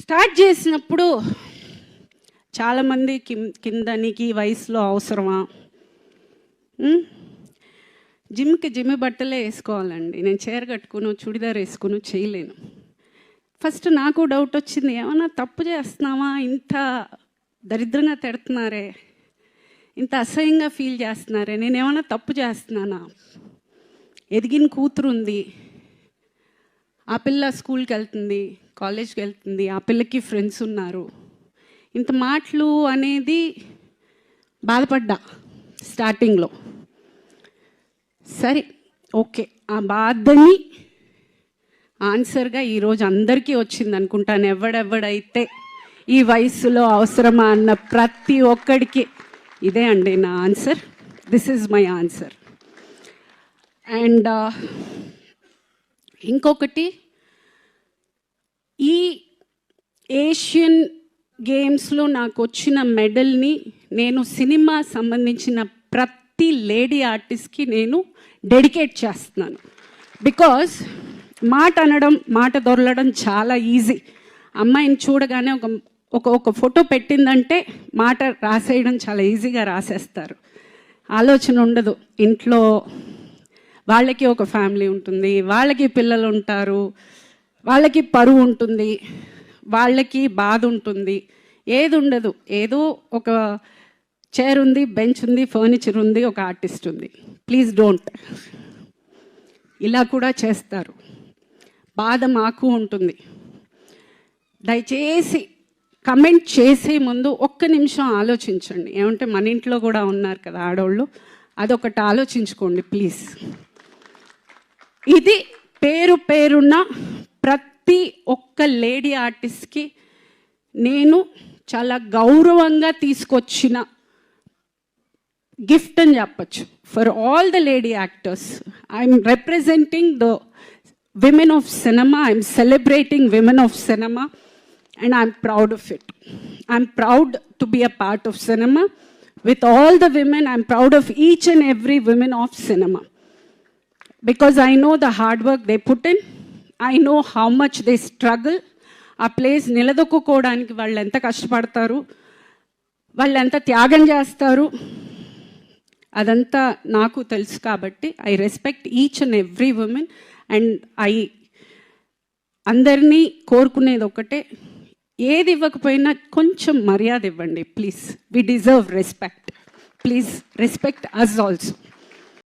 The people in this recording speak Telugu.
స్టార్ట్ చేసినప్పుడు చాలామంది కిం కింద నీకు ఈ వయసులో అవసరమా? జిమ్కి జిమ్ బట్టలే వేసుకోవాలండి. నేను చీర కట్టుకును చుడిదార్ వేసుకును చేయలేను. ఫస్ట్ నాకు డౌట్ వచ్చింది ఏమన్నా తప్పు చేస్తున్నావా? ఇంత దరిద్రంగా తిడుతున్నారే. ఇంత అసహ్యంగా ఫీల్ చేస్తున్నారే. నేను ఏమైనా తప్పు చేస్తున్నానా? ఎదిగిన కూతురు ఉంది పిల్ల స్కూల్కి వెళ్తుంది కాలేజ్కి వెళ్తుంది ఆ పిల్లకి ఫ్రెండ్స్ ఉన్నారు. ఇంత మాటలు అనేది బాధపడ్డా స్టార్టింగ్లో. సరే ఓకే. ఆ బాధని ఆన్సర్గా ఈరోజు అందరికీ వచ్చింది అనుకుంటాను ఎవడెవడైతే ఈ వయసులో అవసరమా అన్న ప్రతి ఒక్కడికి ఇదే అండి నా answer. This is my answer and ఇంకొకటి ఈ ఏషియన్ గేమ్స్లో నాకు వచ్చిన మెడల్ని నేను సినిమా సంబంధించిన ప్రతి లేడీ ఆర్టిస్ట్కి నేను డెడికేట్ చేస్తున్నాను. బికాజ్ మాట అనడం మాట దొరలడం చాలా ఈజీ. అమ్మాయిని చూడగానే ఒక ఒక ఒక ఫోటో పెట్టిందంటే మాట రాసేయడం చాలా ఈజీగా రాసేస్తారు. ఆలోచన ఉండదు. ఇంట్లో వాళ్ళకి ఒక ఫ్యామిలీ ఉంటుంది వాళ్ళకి పిల్లలు ఉంటారు. వాళ్ళకి పరువు ఉంటుంది వాళ్ళకి బాధ ఉంటుంది ఏది ఉండదు. ఏదో ఒక చైర్ ఉంది బెంచ్ ఉంది ఫర్నిచర్ ఉంది ఒక ఆర్టిస్ట్ ఉంది. ప్లీజ్ డోంట్ ఇలా కూడా చేస్తారు. బాధ మాకు ఉంటుంది. దయచేసి కమెంట్ చేసే ముందు ఒక్క నిమిషం ఆలోచించండి. ఏమంటే మన ఇంట్లో కూడా ఉన్నారు కదా ఆడవాళ్ళు అదొకటి ఆలోచించుకోండి ప్లీజ్ ఇది పేరు పేరున్న ప్రతి ఒక్క లేడీ ఆర్టిస్ట్కి నేను చాలా గౌరవంగా తీసుకొచ్చిన గిఫ్ట్ అని చెప్పచ్చు. For all the lady actors I'm representing the women of cinema I'm celebrating women of cinema and I'm proud of it. I'm proud to be a part of cinema. With all the women I'm proud of each and every women of cinema. because I know the hard work they put in. I know how much they struggle ఆ ప్లేస్ నిలదొక్కుకోవడానికి వాళ్ళు ఎంత కష్టపడతారు? వాళ్ళు ఎంత త్యాగం చేస్తారు? అదంతా నాకు తెలుసు కాబట్టి I respect each and every women and I అందరినీ కోరుకునేది ఒకటే ఏది ఇవ్వకపోయినా కొంచెం మర్యాద ఇవ్వండి please we deserve respect please respect us also